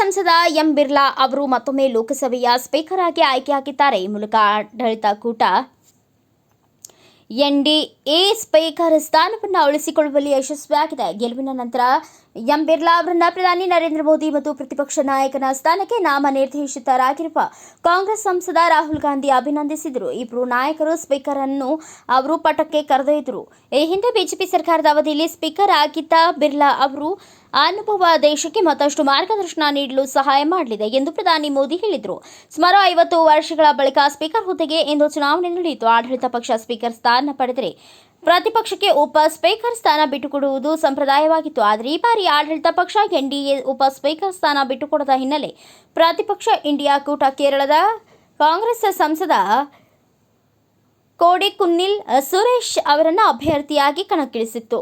ಸಂಸದ ಎಂ ಬಿರ್ಲಾ ಅವರು ಮತ್ತೊಮ್ಮೆ ಲೋಕಸಭೆಯ ಸ್ಪೀಕರ್ ಆಗಿ ಆಯ್ಕೆಯಾಗಿದ್ದಾರೆ ಈ ಮೂಲಕ ಆಡಳಿತ ಕೂಟ ಎನ್ಡಿಎ ಸ್ಪೀಕರ್ ಸ್ಥಾನವನ್ನು ಉಳಿಸಿಕೊಳ್ಳುವಲ್ಲಿ ಯಶಸ್ವಿಯಾಗಿದೆ. ಗೆಲುವಿನ ನಂತರ ಎಂ ಬಿರ್ಲಾ ಅವರನ್ನು ಪ್ರಧಾನಿ ನರೇಂದ್ರ ಮೋದಿ ಮತ್ತು ಪ್ರತಿಪಕ್ಷ ನಾಯಕನ ಸ್ಥಾನಕ್ಕೆ ನಾಮನಿರ್ದೇಶಿತರಾಗಿರುವ ಕಾಂಗ್ರೆಸ್ ಸಂಸದ ರಾಹುಲ್ ಗಾಂಧಿ ಅಭಿನಂದಿಸಿದರು. ಇಬ್ಬರು ನಾಯಕರು ಸ್ಪೀಕರ್ ಅನ್ನು ಅವರು ಪಟಕ್ಕೆ ಕರೆದೊಯ್ದರು. ಈ ಹಿಂದೆ ಬಿಜೆಪಿ ಸರ್ಕಾರದ ಅವಧಿಯಲ್ಲಿ ಸ್ಪೀಕರ್ ಆಗಿದ್ದ ಬಿರ್ಲಾ ಅವರು ಅನುಭವ ದೇಶಕ್ಕೆ ಮತ್ತಷ್ಟು ಮಾರ್ಗದರ್ಶನ ನೀಡಲು ಸಹಾಯ ಮಾಡಲಿದೆ ಎಂದು ಪ್ರಧಾನಿ ಮೋದಿ ಹೇಳಿದರು. ಸುಮಾರು ಐವತ್ತು ವರ್ಷಗಳ ಬಳಿಕ ಸ್ಪೀಕರ್ ಹುದ್ದೆಗೆ ಇಂದು ಚುನಾವಣೆ ನಡೆಯಿತು. ಆಡಳಿತ ಪಕ್ಷ ಸ್ಪೀಕರ್ ಸ್ಥಾನ ಪಡೆದರೆ ಪ್ರತಿಪಕ್ಷಕ್ಕೆ ಉಪ ಸ್ಪೀಕರ್ ಸ್ಥಾನ ಬಿಟ್ಟುಕೊಡುವುದು ಸಂಪ್ರದಾಯವಾಗಿತ್ತು. ಆದರೆ ಈ ಬಾರಿ ಆಡಳಿತ ಪಕ್ಷ ಎನ್ಡಿಎ ಉಪ ಸ್ಪೀಕರ್ ಸ್ಥಾನ ಬಿಟ್ಟುಕೊಡದ ಹಿನ್ನೆಲೆ ಪ್ರತಿಪಕ್ಷ ಇಂಡಿಯಾ ಕೂಟ ಕೇರಳದ ಕಾಂಗ್ರೆಸ್ ಸಂಸದ ಕೋಡಿಕುನ್ನಿಲ್ ಸುರೇಶ್ ಅವರನ್ನು ಅಭ್ಯರ್ಥಿಯಾಗಿ ಕಣಕ್ಕಿಳಿಸಿತ್ತು.